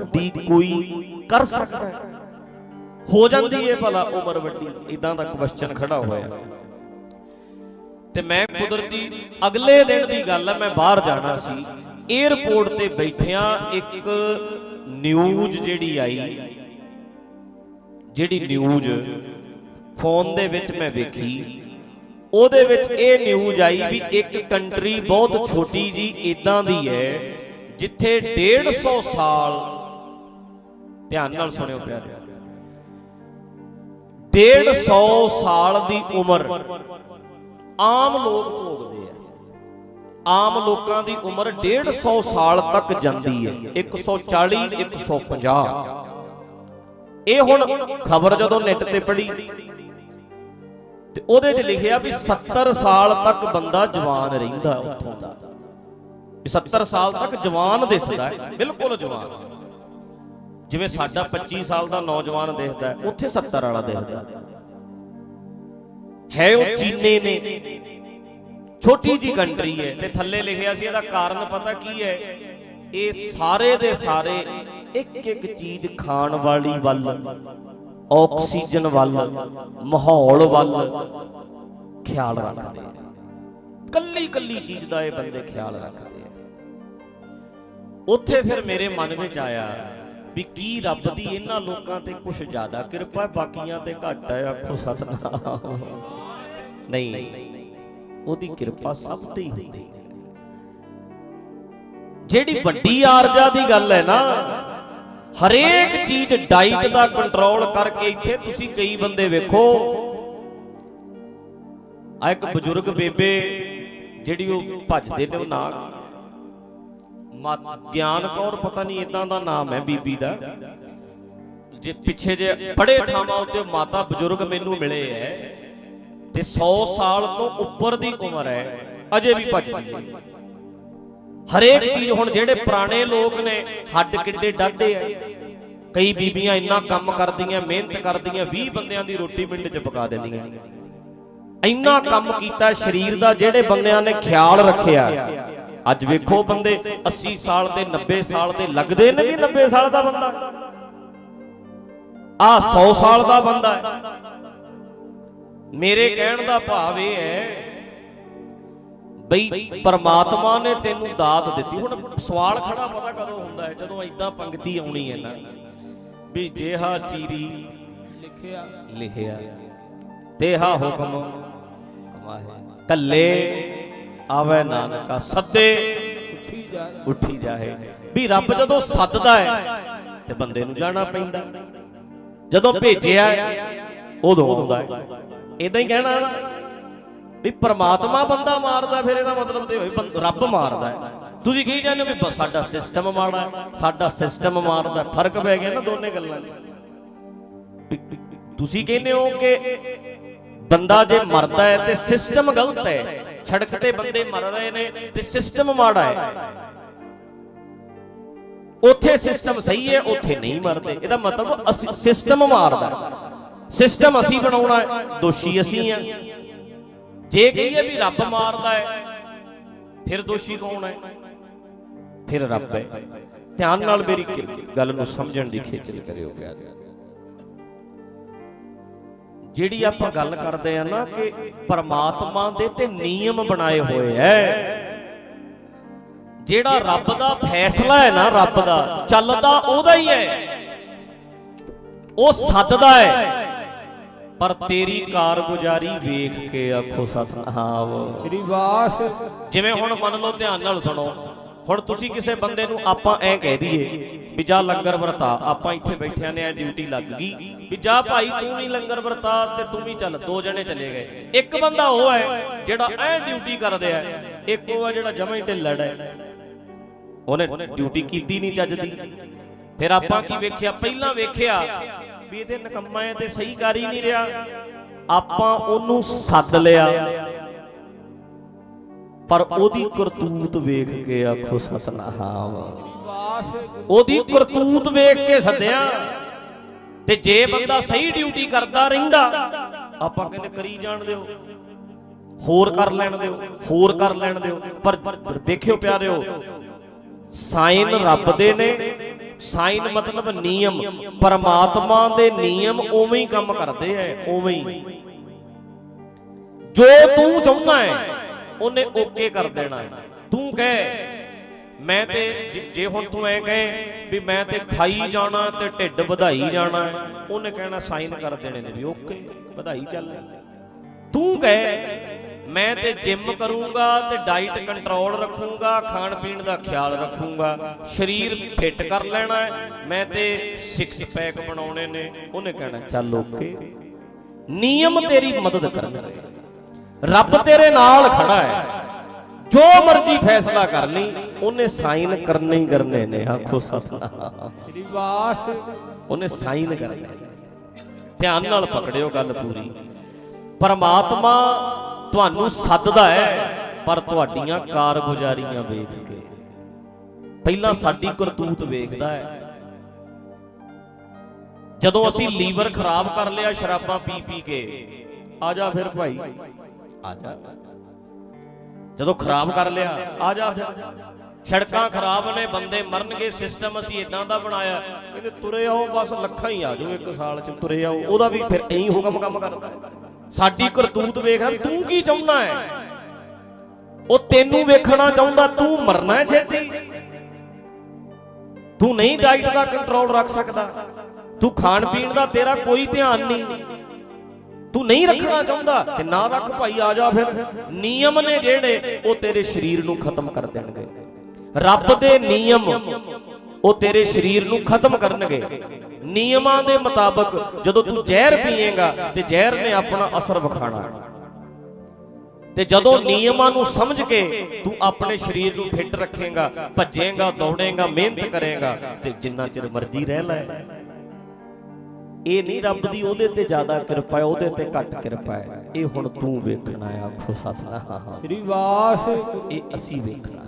ਵੱਡੀ ਕੋਈ ਕਰ ਸਕਦਾ ਹੈ। ਹੋ ਜਾਂਦੀ ਹੈ ਭਲਾ ਉਮਰ ਵੱਡੀ, ਇਦਾਂ ਦਾ ਕੁਐਸਚਨ ਖੜਾ ਹੋਇਆ। ਤੇ ਮੈਂ ਕੁਦਰਤੀ ਅਗਲੇ ਦਿਨ ਦੀ ਗੱਲ ਹੈ ਮੈਂ ਬਾਹਰ ਜਾਣਾ ਸੀ। 에어ਪੋਰਟ ਤੇ ਬੈਠਿਆਂ ਇੱਕ ਨਿਊਜ਼ ਜਿਹੜੀ ਆਈ, ਜਿਹੜੀ ਨਿਊਜ਼ ਫੋਨ ਦੇ ਵਿੱਚ ਮੈਂ ਵੇਖੀ। ਉਹਦੇ ਵਿੱਚ ਇਹ ਨਿਊਜ਼ ਆਈ ਵੀ ਇੱਕ ਕੰਟਰੀ ਬਹੁਤ ਛੋਟੀ ਜੀ ਇਦਾਂ ਦੀ ਹੈ, ਜਿੱਥੇ 150 ਸਾਲ ਧਿਆਨ ਨਾਲ ਸੁਣਿਓ ਪਿਆਰੇ। 150 ਸਾਲ ਦੀ ਉਮਰ ਆਮ ਲੋਕ ਭੋਗਦੇ ਆ। ਆਮ ਲੋਕਾਂ ਦੀ ਉਮਰ 150 ਸਾਲ ਤੱਕ ਜਾਂਦੀ ਹੈ। 140 150 ਇਹ ਹੁਣ ਖਬਰ ਜਦੋਂ ਨੈਟ ਤੇ ਪੜੀ ਤੇ ਉਹਦੇ 'ਚ ਲਿਖਿਆ ਵੀ 70 ਸਾਲ ਤੱਕ ਬੰਦਾ ਜਵਾਨ ਰਹਿੰਦਾ ਉੱਥੋਂ ਦਾ। ਵੀ 70 ਸਾਲ ਤੱਕ ਜਵਾਨ ਦਿਸਦਾ ਹੈ। ਬਿਲਕੁਲ ਜਵਾਨ। ਜਿਵੇਂ ਸਾਡਾ 25 ਸਾਲ ਦਾ ਨੌਜਵਾਨ ਦਿਖਦਾ ਉੱਥੇ 70 ਵਾਲਾ ਦਿਖਦਾ ਹੈ। ਹੈ ਉਹ ਚੀਨੇ ਨੇ। ਛੋਟੀ ਜੀ ਕੰਟਰੀ ਹੈ ਤੇ ਥੱਲੇ ਲਿਖਿਆ ਸੀ, ਇਹਦਾ ਕਾਰਨ ਪਤਾ ਕੀ ਹੈ? ਇਹ ਸਾਰੇ ਦੇ ਸਾਰੇ ਇੱਕ ਇੱਕ ਚੀਜ਼ ਖਾਣ ਵਾਲੀ ਵੱਲ, ਆਕਸੀਜਨ ਵੱਲ, ਮਾਹੌਲ ਵੱਲ ਖਿਆਲ ਰੱਖਦੇ ਆ। ਕੱਲੀ ਕੱਲੀ ਚੀਜ਼ ਦਾ ਇਹ ਬੰਦੇ ਖਿਆਲ ਰੱਖਦੇ ਆ। ਉੱਥੇ ਫਿਰ ਮੇਰੇ ਮਨ ਵਿੱਚ ਆਇਆ ਵੀ ਕੀ ਰੱਬ ਦੀ ਇਹਨਾਂ ਲੋਕਾਂ ਤੇ ਕੁਝ ਜ਼ਿਆਦਾ ਕਿਰਪਾ ਬਾਕੀਆਂ ਤੇ ਘੱਟ ਹੈ, ਆਖੋ ਸਤਨਾਮ। ਨਹੀਂ, ਉਹਦੀ ਕਿਰਪਾ ਸਭ ਤੇ ਹੀ ਹੁੰਦੀ ਜਿਹੜੀ ਵੱਡੀ ਆਰਜਾ ਦੀ ਗੱਲ ਹੈ ਨਾ, ਹਰੇਕ ਚੀਜ਼ ਡਾਈਟ ਦਾ ਕੰਟਰੋਲ ਕਰਕੇ ਇੱਥੇ ਤੁਸੀਂ ਕਈ ਬੰਦੇ ਵੇਖੋ। ਆ ਇੱਕ ਬਜ਼ੁਰਗ ਬੇਬੇ, ਜਿਹੜੀ ਉਹ ਭੱਜਦੇ ਨੇ ਉਹ ਨਾ ਗਿਆਨ ਕੌਰ ਪਤਾ ਨਹੀਂ ਇਦਾਂ ਦਾ ਨਾਮ ਹੈ ਬੀਬੀ ਦਾ। ਜੇ ਪਿੱਛੇ ਜੇ ਬੜੇ ਥਾਵਾਂ ਉੱਤੇ ਮਾਤਾ ਬਜ਼ੁਰਗ ਮੈਨੂੰ ਮਿਲੇ ਐ, ਤੇ 100 ਸਾਲ ਤੋਂ ਉੱਪਰ ਦੀ ਉਮਰ ਹੈ ਅਜੇ ਵੀ ਭੱਜਦੀ ਹੈ ਹਰੇਕ ਚੀਜ਼ ਹੁਣ ਜਿਹੜੇ ਪੁਰਾਣੇ ਲੋਕ ਨੇ, ਹੱਡ ਕਿੱਡੇ ਡਾਢੇ ਐ। ਕਈ ਬੀਬੀਆਂ ਇੰਨਾ ਕੰਮ ਕਰਦੀਆਂ, ਮਿਹਨਤ ਕਰਦੀਆਂ 20 ਬੰਦਿਆਂ ਦੀ ਰੋਟੀ ਪਿੰਡ 'ਚ ਪਕਾ ਦਿੰਦੀਆਂ। ਇੰਨਾ ਕੰਮ ਕੀਤਾ, ਸਰੀਰ ਦਾ ਜਿਹੜੇ ਬੰਦਿਆਂ ਨੇ ਖਿਆਲ ਰੱਖਿਆ। ਅੱਜ ਵੇਖੋ ਬੰਦੇ 80 ਸਾਲ ਦੇ 90 ਸਾਲ ਦੇ ਲੱਗਦੇ ਨੇ ਵੀ 90 ਸਾਲ ਦਾ ਬੰਦਾ। ਆ 100 ਸਾਲ ਦਾ ਬੰਦਾ ਹੈ। ਮੇਰੇ ਕਹਿਣ ਦਾ ਭਾਵ ਇਹ ਹੈ ਬਈ ਪਰਮਾਤਮਾ ਨੇ ਤੈਨੂੰ ਦਾਤ ਦਿੱਤੀ। ਹੁਣ ਸਵਾਲ ਖੜਾ ਪਤਾ ਕਦੋਂ ਹੁੰਦਾ ਹੈ? ਜਦੋਂ ਐਦਾਂ ਪੰਕਤੀ ਆਉਣੀ ਹੈ ਨਾ ਵੀ ਜਿਹਾ ਚੀਰੀ ਲਿਖਿਆ। ਲਿਖਿਆ ਤੇਹਾ ਹੁਕਮ ਕਮਾਏ ਕੱਲੇ ਆਵੇ ਨਾਨਕਾ, ਸੱਦੇ ਉੱਠੀ ਜਾ ਉੱਠੀ ਜਾਏ। ਵੀ ਰੱਬ ਜਦੋਂ ਸੱਦਦਾ ਹੈ, ਤੇ ਬੰਦੇ ਨੂੰ ਜਾਣਾ ਪੈਂਦਾ। ਜਦੋਂ ਭੇਜਿਆ ਉਦੋਂ ਆਉਂਦਾ ਹੈ। ਇਦਾਂ ਹੀ ਕਹਿਣਾ ਵੀ ਪ੍ਰਮਾਤਮਾ ਬੰਦਾ ਮਾਰਦਾ, ਫਿਰ ਇਹਦਾ ਮਤਲਬ ਤੇ ਹੋਈ ਰੱਬ ਮਾਰਦਾ ਹੈ। ਤੁਸੀਂ ਕੀ ਜਾਂਦੇ ਹੋ ਵੀ ਸਾਡਾ ਸਿਸਟਮ ਮਾੜਾ ਸਾਡਾ ਸਿਸਟਮ ਮਾਰਦਾ ਫ਼ਰਕ ਪੈ ਗਿਆ ਨਾ ਦੋਨੇ ਗੱਲਾਂ 'ਚ। ਤੁਸੀਂ ਕਹਿੰਦੇ ਹੋ ਕਿ ਬੰਦਾ ਜੇ ਮਰਦਾ ਹੈ, ਤੇ ਸਿਸਟਮ ਗਲਤ ਹੈ। ਸੜਕ ਤੇ ਬੰਦੇ ਮਰ ਰਹੇ ਨੇ ਤੇ ਸਿਸਟਮ ਮਾੜਾ ਹੈ। ਉੱਥੇ ਸਿਸਟਮ ਸਹੀ ਹੈ, ਉੱਥੇ ਨਹੀਂ ਮਰਦੇ। ਇਹਦਾ ਮਤਲਬ ਅਸੀਂ ਸਿਸਟਮ ਮਾਰਦਾ ਸਿਸਟਮ ਅਸੀਂ ਬਣਾਉਣਾ ਹੈ, ਦੋਸ਼ੀ ਅਸੀਂ ਆ ਜੇ ਕਹੀਏ ਵੀ ਰੱਬ ਮਾਰਦਾ ਹੈ, ਫਿਰ ਦੋਸ਼ੀ ਕੌਣ ਹੈ? ਫਿਰ ਰੱਬ ਹੈ। ਧਿਆਨ ਨਾਲ ਮੇਰੀ ਗੱਲ ਨੂੰ ਸਮਝਣ ਦੀ ਖੇਚਲ ਕਰਿਓ ਪਿਆਰੇ ਜਿਹੜੀ ਆਪਾਂ ਗੱਲ ਕਰਦੇ ਆ ਨਾ ਕਿ ਪਰਮਾਤਮਾ ਦੇ ਤੇ ਨਿਯਮ ਬਣਾਏ ਹੋਏ ਐ। ਜਿਹੜਾ ਰੱਬ ਦਾ ਫੈਸਲਾ ਹੈ ਨਾ ਰੱਬ ਦਾ ਚੱਲਦਾ ਉਹਦਾ ਹੀ ਹੈ ਉਹ ਸੱਦਦਾ ਹੈ ਪਰ ਤੇਰੀ ਕਾਰਗੁਜ਼ਾਰੀ ਵੇਖ ਕੇ ਆਖੋ ਸਤਨਾਮ। ਮੇਰੀ ਬਾਸ ਜਿਵੇਂ ਹੁਣ ਮੰਨ ਲਓ ਧਿਆਨ ਨਾਲ ਸੁਣੋ। ਹੁਣ ਤੁਸੀਂ ਕਿਸੇ ਬੰਦੇ ਨੂੰ ਆਪਾਂ ਐ ਕਹਿ ਦਈਏ ਵੀ ਜਾ ਲੰਗਰ ਵਰਤਾ, ਆਪਾਂ ਇੱਥੇ ਬੈਠਿਆਂ ਨੇ ਐ ਡਿਊਟੀ ਲੱਗ ਗਈ। ਵੀ ਜਾ ਭਾਈ ਤੂੰ ਵੀ ਲੰਗਰ ਵਰਤਾ ਤੇ ਤੂੰ ਵੀ ਚੱਲ, ਦੋ ਜਣੇ ਚਲੇ ਗਏ। ਇੱਕ ਬੰਦਾ ਉਹ ਹੈ ਜਿਹੜਾ ਐ ਡਿਊਟੀ ਕਰ ਰਿਹਾ ਹੈ ਇੱਕ ਉਹ ਹੈ ਜਿਹੜਾ ਜਮਾਂ ਹੀ ਢਿੱਲੜ ਹੈ। ਉਹਨੇ ਡਿਊਟੀ ਕੀਤੀ ਨਹੀਂ ਚੱਜਦੀ ਫਿਰ ਆਪਾਂ ਕੀ ਵੇਖਿਆ? ਪਹਿਲਾਂ ਵੇਖਿਆ ਵੀ ਇਹਦੇ ਨਕੰਮਾ ਹੈ ਤੇ ਸਹੀ ਕਰ ਹੀ ਨਹੀਂ ਰਿਹਾ। ਆਪਾਂ ਉਹਨੂੰ ਸੱਦ ਲਿਆ। ਪਰ ਉਹਦੀ ਕਰਤੂਤ ਵੇਖ ਕੇ ਆਖੋ, ਸਤਨਾਮ। ਬਾਸ ਉਹਦੀ ਕਰਤੂਤ ਵੇਖ ਕੇ ਸੱਦਿਆ ਤੇ ਜੇ ਬੰਦਾ ਸਹੀ ਡਿਊਟੀ ਕਰਦਾ ਰਹਿੰਦਾ, ਆਪਾਂ ਕਹਿੰਦੇ ਕਰੀ ਜਾਣ ਦਿਓ। ਹੋਰ ਕਰ ਲੈਣ ਦਿਓ, ਹੋਰ ਕਰ ਲੈਣ ਦਿਓ। ਪਰ ਦੇਖਿਓ ਪਿਆਰਿਓ, ਸਾਈਨ ਰੱਬ ਦੇ ਨੇ। ਸਾਈਨ ਮਤਲਬ ਨਿਯਮ, ਪਰਮਾਤਮਾ ਦੇ ਨਿਯਮ ਉਵੇਂ ਹੀ ਕੰਮ ਕਰਦੇ ਐ, ਉਵੇਂ ਹੀ। ਜੋ ਤੂੰ ਚਾਹੁੰਦਾ ਹੈ ਉਹਨੇ ਓਕੇ ਕਰ ਦੇਣਾ ਤੂੰ ਕਹਿ ਮੈਂ ਤੇ ਜੇ- ਜੇ ਹੁਣ ਤੂੰ ਐ ਕਹੇ ਵੀ ਮੈਂ ਤੇ ਖਾਈ ਜਾਣਾ ਤੇ ਢਿੱਡ ਵਧਾਈ ਜਾਣਾ, ਉਹਨੇ ਕਹਿਣਾ ਸਾਈਨ ਕਰ ਦੇਣੇ ਨੇ ਵੀ ਓਕੇ, ਵਧਾਈ ਚੱਲ। ਤੂੰ ਕਹਿ, ਮੈਂ ਤੇ ਜਿਮ ਕਰੂੰਗਾ ਤੇ ਡਾਈਟ ਕੰਟਰੋਲ ਰੱਖੂੰਗਾ ਖਾਣ ਪੀਣ ਦਾ ਖਿਆਲ ਰੱਖੂੰਗਾ, ਸਰੀਰ ਫਿੱਟ ਕਰ ਲੈਣਾ, ਮੈਂ ਤੇ ਸਿਕਸ ਪੈਕ ਬਣਾਉਣੇ ਨੇ, ਉਹਨੇ ਕਹਿਣਾ ਚੱਲ ਓਕੇ। ਨਿਯਮ ਤੇਰੀ ਮਦਦ ਕਰਨਗੇ ਰੱਬ ਤੇਰੇ ਨਾਲ ਖੜਾ ਹੈ। ਜੋ ਮਰਜ਼ੀ ਫੈਸਲਾ ਕਰ ਲਈ ਉਹਨੇ ਸਾਈਨ ਕਰਨੇ ਹੀ ਕਰਨੇ ਨੇ ਆਖੋ ਸਤਨਾਮ। ਸ੍ਰੀ ਵਾਹਿਗੁਰੂ। ਉਹਨੇ ਸਾਈਨ ਕਰਨੇ। ਧਿਆਨ ਨਾਲ ਪਕੜਿਓ ਗੱਲ ਪੂਰੀ। ਪਰਮਾਤਮਾ ਤੁਹਾਨੂੰ ਸੱਦਦਾ ਹੈ ਪਰ ਤੁਹਾਡੀਆਂ ਕਾਰਗੁਜ਼ਾਰੀਆਂ ਵੇਖ ਕੇ। ਪਹਿਲਾਂ ਸਾਡੀ ਕਰਤੂਤ ਵੇਖਦਾ ਹੈ। ਜਦੋਂ ਅਸੀਂ ਲੀਵਰ ਖਰਾਬ ਕਰ ਲਿਆ ਸ਼ਰਾਬਾਂ ਪੀ ਪੀ ਕੇ ਆ ਜਾ ਫਿਰ ਭਾਈ। ਆ ਜਾ। ਜਦੋਂ ਖਰਾਬ ਕਰ ਲਿਆ ਆ ਜਾ। ਫਿਰ ਸੜਕਾਂ ਖਰਾਬ ਨੇ, ਬੰਦੇ ਮਰਨਗੇ ਸਿਸਟਮ ਅਸੀਂ ਇਦਾਂ ਦਾ ਬਣਾਇਆ। ਕਹਿੰਦੇ ਤੁਰੇ ਆਓ, ਬਸ ਲੱਖਾਂ ਹੀ ਆ ਜਾਓ ਇੱਕ ਸਾਲ ਚ, ਤੁਰੇ ਆਓ। ਉਹਦਾ ਵੀ ਫਿਰ ਐਂ ਹੁਕਮ ਕੰਮ ਕਰਦਾ। ਸਾਡੀ ਕਰਤੂਤ ਵੇਖ ਤੂੰ ਕੀ ਚਾਹੁੰਦਾ ਹੈ? ਉਹ ਤੈਨੂੰ ਵੇਖਣਾ ਚਾਹੁੰਦਾ, ਤੂੰ ਮਰਨਾ ਹੈ ਛੇਤੀ। ਤੂੰ ਨਹੀਂ ਡਾਈਟ ਦਾ ਕੰਟਰੋਲ ਰੱਖ ਸਕਦਾ। ਤੂੰ ਖਾਣ ਪੀਣ ਦਾ ਤੇਰਾ ਕੋਈ ਧਿਆਨ ਨਹੀਂ। ਤੂੰ ਨਹੀਂ ਰੱਖਣਾ ਚਾਹੁੰਦਾ, ਤੇ ਨਾ ਰੱਖ ਭਾਈ, ਆ ਜਾ ਫਿਰ। ਨਿਯਮ ਨੇ ਜਿਹੜੇ, ਉਹ ਤੇਰੇ ਸਰੀਰ ਨੂੰ ਖਤਮ ਕਰ ਦੇਣਗੇ। ਰੱਬ ਦੇ ਨਿਯਮ ਉਹ ਤੇਰੇ ਸਰੀਰ ਨੂੰ ਖਤਮ ਕਰਨਗੇ। ਨਿਯਮਾਂ ਦੇ ਮੁਤਾਬਕ ਜਦੋਂ ਤੂੰ ਜ਼ਹਿਰ ਪੀਏਗਾ ਤੇ ਜ਼ਹਿਰ ਨੇ ਆਪਣਾ ਅਸਰ ਵਿਖਾਣਾ। ਤੇ ਜਦੋਂ ਨਿਯਮਾਂ ਨੂੰ ਸਮਝ ਕੇ ਤੂੰ ਆਪਣੇ ਸਰੀਰ ਨੂੰ ਫਿੱਟ ਰੱਖੇਗਾ ਭੱਜੇਗਾ ਦੌੜੇਗਾ ਮਿਹਨਤ ਕਰੇਗਾ ਤੇ ਜਿੰਨਾ ਚਿਰ ਮਰਜ਼ੀ ਰਹਿ ਲੈ। ਇਹ ਨਹੀਂ ਰੱਬ ਦੀ ਉਹਦੇ ਤੇ ਜ਼ਿਆਦਾ ਕਿਰਪਾ ਹੈ ਉਹਦੇ ਤੇ ਘੱਟ ਕਿਰਪਾ ਹੈ। ਇਹ ਹੁਣ ਤੂੰ ਵੇਖਣਾ ਆਖੋ ਸਤਨਾਮ। ਸ੍ਰੀ ਵਾਹਿਗੁਰੂ ਇਹ ਅਸੀਂ ਵੇਖਣਾ।